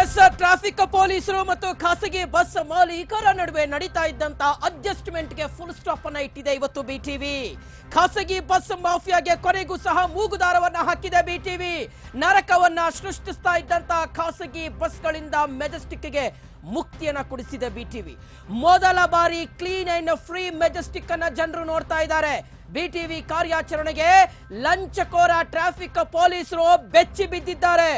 S traffic ಪೊಲೀಸರು ಮತ್ತು ಖಾಸಗಿ ಬಸ್ ಮಾಲೀಕರ ನಡುವೆ ನಡೀತಾ ಇದ್ದಂತ ಅಡ್ಜಸ್ಟ್ಮೆಂಟ್ಗೆ ಫುಲ್ ಸ್ಟಾಪ್ ಅನ್ನ ಇಟ್ಟಿದೆ ಇವತ್ತು ಬಿಟಿವಿ ಖಾಸಗಿ ಬಸ್ ಮಾಫಿಯಾಗೆ ಕೊನೆಗೂ ಸಹ ಮೂಗುದಾರವನ್ನ ಹಾಕಿದೆ ಬಿಟಿವಿ ನರಕವನ್ನ ಸೃಷ್ಟಿಸ್ತಾ ಇದ್ದಂತ ಖಾಸಗಿ ಬಸ್ಗಳಿಂದ ಮೆಜೆಸ್ಟಿಕ್ಗೆ ಮುಕ್ತಿಯನ್ನ ಕೊಡಿಸಿದೆ ಬಿಟಿವಿ ಮೊದಲ ಬಾರಿ ಕ್ಲೀನ್ ಅಂಡ್ ಫ್ರೀ ಮೆಜೆಸ್ಟಿಕ್ ಅನ್ನ ಜನರು ನೋಡ್ತಾ ಇದ್ದಾರೆ. ಬಿಟಿವಿ ಕಾರ್ಯಾಚರಣೆಗೆ ಲಂಚಕೋರ ಟ್ರಾಫಿಕ್ ಪೊಲೀಸರು ಬೆಚ್ಚಿ ಬಿದ್ದಿದ್ದಾರೆ.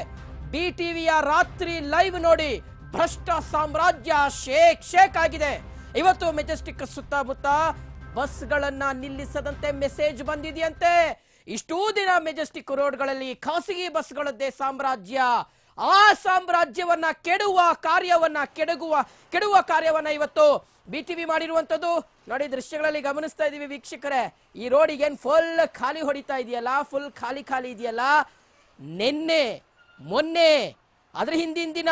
ಬಿಟಿವಿಯ ರಾತ್ರಿ ಲೈವ್ ನೋಡಿ ಭ್ರಷ್ಟ ಸಾಮ್ರಾಜ್ಯ ಶೇಕ್ ಶೇಕ್ ಆಗಿದೆ. ಇವತ್ತು ಮೆಜೆಸ್ಟಿಕ್ ಸುತ್ತಮುತ್ತ ಬಸ್ಗಳನ್ನ ನಿಲ್ಲಿಸದಂತೆ ಮೆಸೇಜ್ ಬಂದಿದೆಯಂತೆ. ಇಷ್ಟೂ ದಿನ ಮೆಜೆಸ್ಟಿಕ್ ರೋಡ್ಗಳಲ್ಲಿ ಖಾಸಗಿ ಬಸ್ಗಳದ್ದೇ ಸಾಮ್ರಾಜ್ಯ. ಆ ಸಾಮ್ರಾಜ್ಯವನ್ನ ಕೆಡುವ ಕಾರ್ಯವನ್ನ ಕೆಡಗುವ, ಕೆಡುವ ಕಾರ್ಯವನ್ನ ಇವತ್ತು ಬಿ ಟಿ ವಿ ಮಾಡಿರುವಂತದ್ದು. ನೋಡಿ ದೃಶ್ಯಗಳಲ್ಲಿ ಗಮನಿಸ್ತಾ ಇದೀವಿ ವೀಕ್ಷಕರೇ. ಈ ರೋಡಿಗೆ ಫುಲ್ ಖಾಲಿ ಹೊಡಿತಾ ಇದೆಯಲ್ಲ ಫುಲ್ ಖಾಲಿ ಖಾಲಿ ಇದೆಯಲ್ಲ. ನಿನ್ನೆ ಮೊನ್ನೆ, ಅದರ ಹಿಂದಿನ ದಿನ,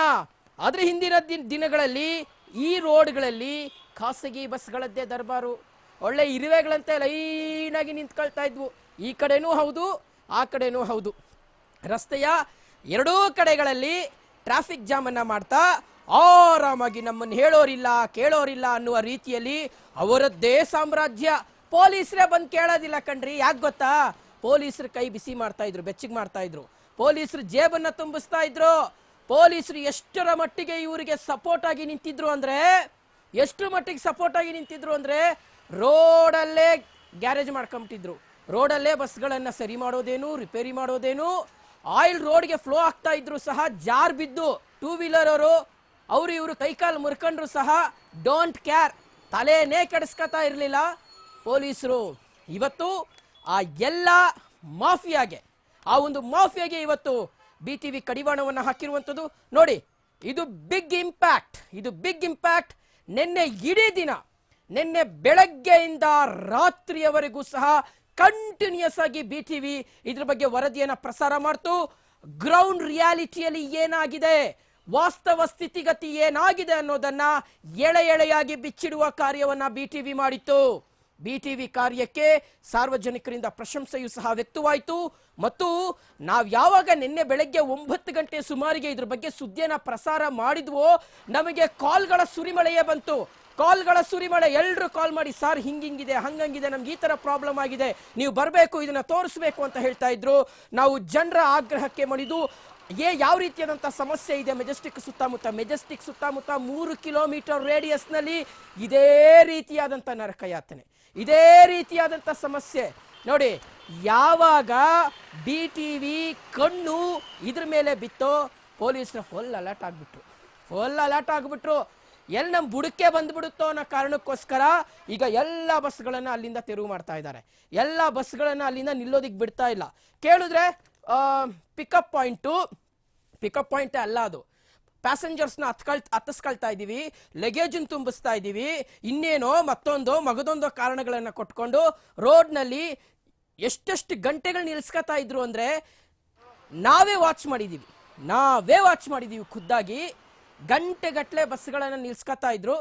ಅದರ ಹಿಂದಿನ ದಿನ- ದಿನಗಳಲ್ಲಿ ಈ ರೋಡ್ಗಳಲ್ಲಿ ಖಾಸಗಿ ಬಸ್ಗಳದ್ದೇ ದರ್ಬಾರು. ಒಳ್ಳೆ ಇರುವೆಗಳಂತೆ ಲೈನಾಗಿ ನಿಂತ್ಕೊಳ್ತಾ ಇದ್ವು. ಈ ಕಡೆನೂ ಹೌದು, ಆ ಕಡೆನೂ ಹೌದು. ರಸ್ತೆಯ ಎರಡೂ ಕಡೆಗಳಲ್ಲಿ ಟ್ರಾಫಿಕ್ ಜಾಮ್ ಅನ್ನ ಮಾಡ್ತಾ ಆರಾಮಾಗಿ ನಮ್ಮನ್ನು ಹೇಳೋರಿಲ್ಲ, ಕೇಳೋರಿಲ್ಲ ಅನ್ನುವ ರೀತಿಯಲ್ಲಿ ಅವರದ್ದೇ ಸಾಮ್ರಾಜ್ಯ. ಪೊಲೀಸರೇ ಬಂದು ಕೇಳೋದಿಲ್ಲ ಕಣ್ರಿ, ಯಾಕೆ ಗೊತ್ತಾ? ಪೊಲೀಸರು ಕೈ ಬಿಸಿ ಮಾಡ್ತಾ ಇದ್ರು, ಬೆಚ್ಚಗೆ ಮಾಡ್ತಾ ಇದ್ರು. ಪೊಲೀಸರು ಜೇಬನ್ನ ತುಂಬಿಸ್ತಾ ಇದ್ರು. ಪೊಲೀಸರು ಎಷ್ಟರ ಮಟ್ಟಿಗೆ ಇವರಿಗೆ ಸಪೋರ್ಟ್ ಆಗಿ ನಿಂತಿದ್ರು ಅಂದ್ರೆ ಎಷ್ಟು ಮಟ್ಟಿಗೆ ಸಪೋರ್ಟ್ ಆಗಿ ನಿಂತಿದ್ರು ಅಂದ್ರೆ, ರೋಡಲ್ಲೇ ಗ್ಯಾರೇಜ್ ಮಾಡ್ಕೊಂಬಿಟ್ಟಿದ್ರು. ರೋಡಲ್ಲೇ ಬಸ್ಗಳನ್ನ ಸರಿ ಮಾಡೋದೇನು ರಿಪೇರಿ ಮಾಡೋದೇನು ಆಯಿಲ್ ರೋಡ್ಗೆ ಫ್ಲೋ ಆಗ್ತಾ ಇದ್ರು ಸಹ, ಜಾರ್ ಬಿದ್ದು ಟೂ ವೀಲರ್ ಅವರು ಅವರು ಇವರು ಕೈಕಾಲು ಮುರ್ಕೊಂಡ್ರು ಸಹ ಡೋಂಟ್ ಕೇರ್ ತಲೆನೇ ಕೆಡಿಸ್ಕೊತಾ ಇರಲಿಲ್ಲ. ಪೊಲೀಸರು ಇವತ್ತು ಆ ಎಲ್ಲ ಮಾಫಿಯಾಗೆ ಆ ಒಂದು ಮಾಫಿಯಾಗೆ ಇವತ್ತು ಬಿ ಟಿ ವಿ ಕಡಿವಾಣವನ್ನು ಹಾಕಿರುವಂಥದ್ದು. ನೋಡಿ, ಇದು ಬಿಗ್ ಇಂಪ್ಯಾಕ್ಟ್ ಇದು ಬಿಗ್ ಇಂಪ್ಯಾಕ್ಟ್ ನಿನ್ನೆ ಇಡೀ ದಿನ, ನಿನ್ನೆ ಬೆಳಗ್ಗೆಯಿಂದ ರಾತ್ರಿಯವರೆಗೂ ಸಹ ಕಂಟಿನ್ಯೂಸ್ ಆಗಿ ಬಿ ಟಿವಿ ಇದ್ರ ಬಗ್ಗೆ ವರದಿಯನ್ನು ಪ್ರಸಾರ ಮಾಡ್ತು. ಗ್ರೌಂಡ್ ರಿಯಾಲಿಟಿಯಲ್ಲಿ ಏನಾಗಿದೆ? ವಾಸ್ತವ ಸ್ಥಿತಿಗತಿ ಏನಾಗಿದೆ ಅನ್ನೋದನ್ನ ಎಳೆ ಎಳೆಯಾಗಿ ಬಿಚ್ಚಿಡುವ ಕಾರ್ಯವನ್ನ ಬಿ ಟಿವಿ ಮಾಡಿತ್ತು. ಬಿಟಿವಿ ಕಾರ್ಯಕ್ಕೆ ಸಾರ್ವಜನಿಕರಿಂದ ಪ್ರಶಂಸೆಯು ಸಹ ವ್ಯಕ್ತವಾಯಿತು. ಮತ್ತು ನಾವು ಯಾವಾಗ ನಿನ್ನೆ ಬೆಳಗ್ಗೆ ಒಂಬತ್ತು ಗಂಟೆ ಸುಮಾರಿಗೆ ಇದ್ರ ಬಗ್ಗೆ ಸುದ್ದಿಯನ್ನ ಪ್ರಸಾರ ಮಾಡಿದ್ವೋ, ನಮಗೆ ಕಾಲ್ಗಳ ಸುರಿಮಳೆಯೇ ಬಂತು. ಕಾಲ್ಗಳ ಸುರಿಮಳೆ ಎಲ್ಲರೂ ಕಾಲ್ ಮಾಡಿ, ಸರ್, ಹಿಂಗಿಂಗಿದೆ, ಹಂಗಂಗಿದೆ, ನಮ್ಗೆ ಈ ತರ ಪ್ರಾಬ್ಲಮ್ ಆಗಿದೆ, ನೀವು ಬರಬೇಕು, ಇದನ್ನ ತೋರಿಸ್ಬೇಕು, ಅಂತ ಹೇಳ್ತಾ ಇದ್ರು. ನಾವು ಜನರ ಆಗ್ರಹಕ್ಕೆ ಮಣಿದು, ಏ, ಯಾವ ರೀತಿಯಾದಂಥ ಸಮಸ್ಯೆ ಇದೆ ಮೆಜೆಸ್ಟಿಕ್ ಸುತ್ತಮುತ್ತ? ಮೆಜೆಸ್ಟಿಕ್ ಸುತ್ತಮುತ್ತ ಮೂರು ಕಿಲೋಮೀಟರ್ ರೇಡಿಯಸ್ನಲ್ಲಿ ಇದೇ ರೀತಿಯಾದಂಥ ನರಕಯಾತನೆ ಇದೇ ರೀತಿಯಾದಂಥ ಸಮಸ್ಯೆ. ನೋಡಿ, ಯಾವಾಗ ಡಿ ಟಿ ವಿ ಕಣ್ಣು ಇದ್ರ ಮೇಲೆ ಬಿತ್ತೋ ಪೊಲೀಸ್ನ ಫುಲ್ ಅಲರ್ಟ್ ಆಗಿಬಿಟ್ರು. ಫುಲ್ ಅಲರ್ಟ್ ಆಗಿಬಿಟ್ರು. ಎಲ್ಲಿ ನಮ್ಮ ಬುಡಕ್ಕೆ ಬಂದ್ಬಿಡುತ್ತೋ ಅನ್ನೋ ಕಾರಣಕ್ಕೋಸ್ಕರ ಈಗ ಎಲ್ಲ ಬಸ್ಗಳನ್ನು ಅಲ್ಲಿಂದ ತೆರವು ಮಾಡ್ತಾ ಇದ್ದಾರೆ. ಎಲ್ಲ ಬಸ್ಗಳನ್ನು ಅಲ್ಲಿಂದ ನಿಲ್ಲೋದಿಕ್ಕೆ ಬಿಡ್ತಾ ಇಲ್ಲ. ಕೇಳಿದ್ರೆ ಪಿಕಪ್ ಪಾಯಿಂಟು ಪಿಕಪ್ ಪಾಯಿಂಟೇ ಅಲ್ಲ ಅದು. ಪ್ಯಾಸೆಂಜರ್ಸ್ನ ಹತ್ಕಳ್ ಹತ್ತಿಸ್ಕೊಳ್ತಾ ಇದ್ದೀವಿ. ಲಗೇಜನ್ನು ತುಂಬಿಸ್ತಾ ಇದ್ದೀವಿ. ಇನ್ನೇನೋ ಮತ್ತೊಂದು ಮಗದೊಂದು ಕಾರಣಗಳನ್ನು ಕೊಟ್ಕೊಂಡು ರೋಡ್ನಲ್ಲಿ ಎಷ್ಟೆಷ್ಟು ಗಂಟೆಗಳು ನಿಲ್ಸ್ಕೊತಾ ಇದ್ರು ಅಂದ್ರೆ ನಾವೇ ವಾಚ್ ಮಾಡಿದ್ದೀವಿ ನಾವೇ ವಾಚ್ ಮಾಡಿದ್ದೀವಿ ಖುದ್ದಾಗಿ. ಗಂಟೆಗಟ್ಟಲೆ ಬಸ್ಗಳನ್ನು ನಿಲ್ಸ್ಕೊತಾ ಇದ್ರು.